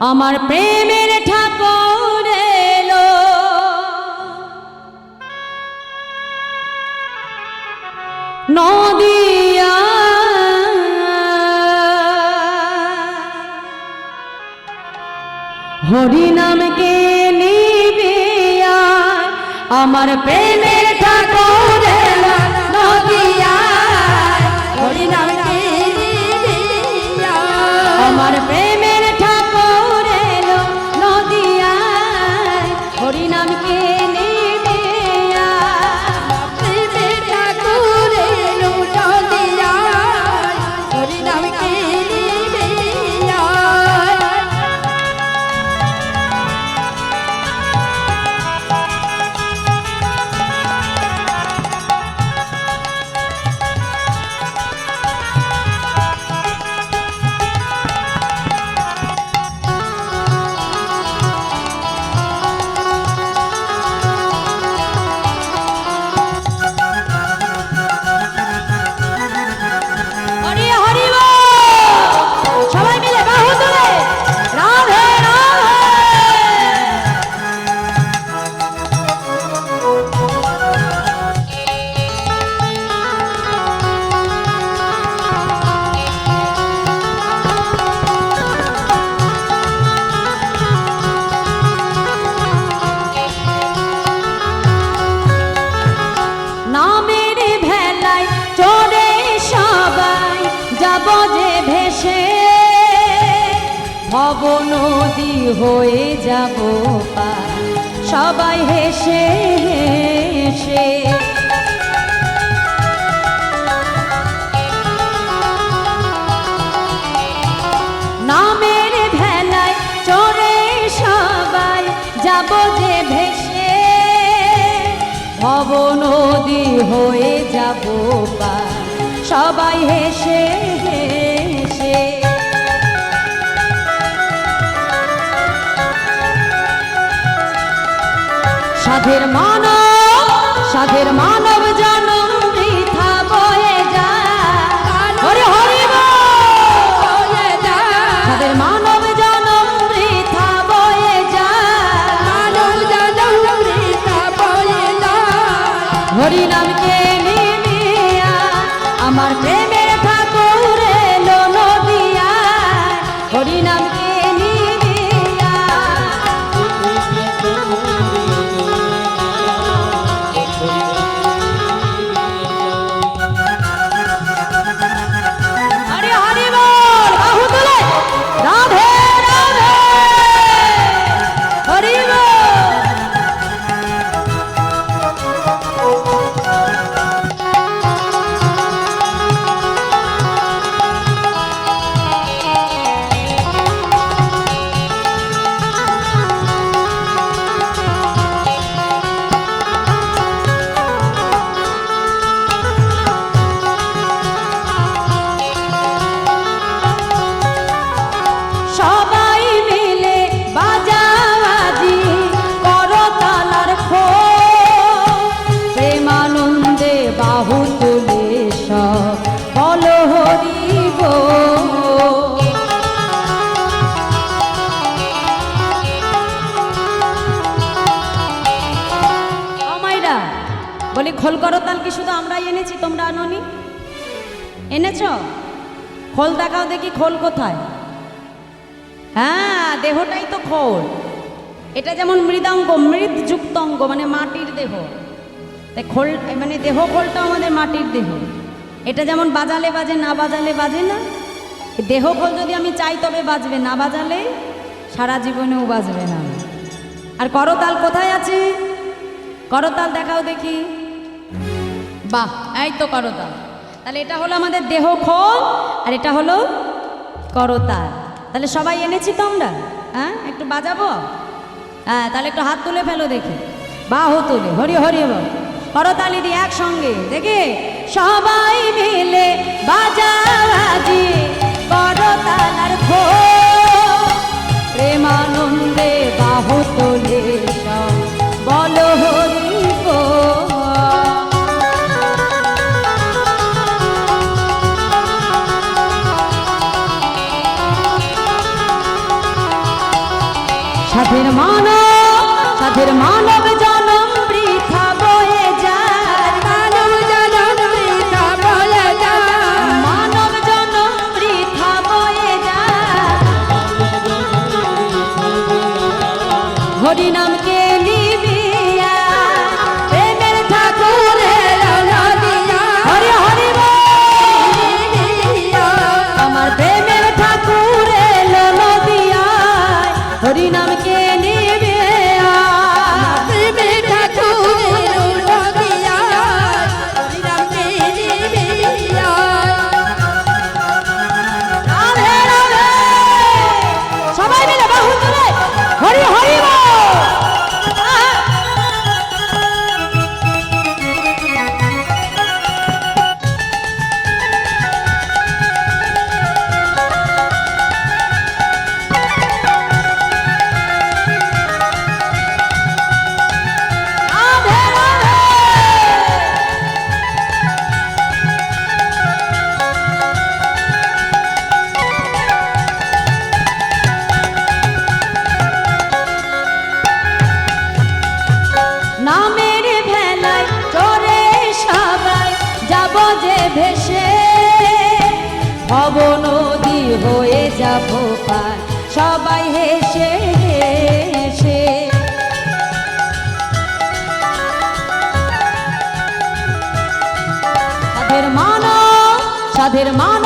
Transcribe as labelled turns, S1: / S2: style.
S1: আমার প্রেমের ঠাকুর এলো নদিয়া হরিনামকে নিবে আয়, আমার প্রেমের ঠাকুর এলো নদিয়ায় হরিনামকে নিবে আয়। আমার প্রেমের নদী হয়ে যাব পার। সবাই হেসে হেসে। নামের ভেলায় চড়ে সবাই যাব যে ভেসে। ভব নদী হয়ে যাব পার। সবাই হেসে সাধের মানব সাধের মানব জনম বৃথা বয়ে যায় হরি হরি!
S2: বয়ে যায়,
S1: তাদের মানব জনম বৃথা বয়ে যায়
S2: মানব জনম বৃথা বয়ে যায়।
S1: হরি নামকে নিমিয়া আমার প্রেমের বলি, খোল করো তাল কি শুধু আমরাই এনেছি, তোমরা আনোনি? এনেছ? খোল দেখাও দেখি, খোল কোথায়? হ্যাঁ দেহটাই তো খোল। এটা যেমন মৃদাঙ্গ মৃদযুক্ত অঙ্গ মানে মাটির দেহ। তাই খোল মানে দেহ খোলটা আমাদের মাটির দেহ। এটা যেমন বাজালে বাজে, না বাজালে বাজে না। দেহ খোল যদি আমি চাই, তবে বাজবে, না বাজালে সারা জীবনেও বাজবে না। আর করতাল কোথায় আছে? করতাল দেখাও দেখি। বাহ, এই তো করতাল তাহলে এটা হলো আমাদের দেহ খোল, আর এটা হলো করতাল। তাহলে সবাই এনেছি তো আমরা হ্যাঁ একটু বাজাবো? হ্যাঁ তাহলে একটু হাত তুলে ফেলো দেখি। বাহু তুলে, হরি হরি করতালি দিয়ে একসঙ্গে, দেখি? সবাই মিলে হয়ে যাব পার। সবাই হেসে হেসে। সাধের মানা সাধের মানা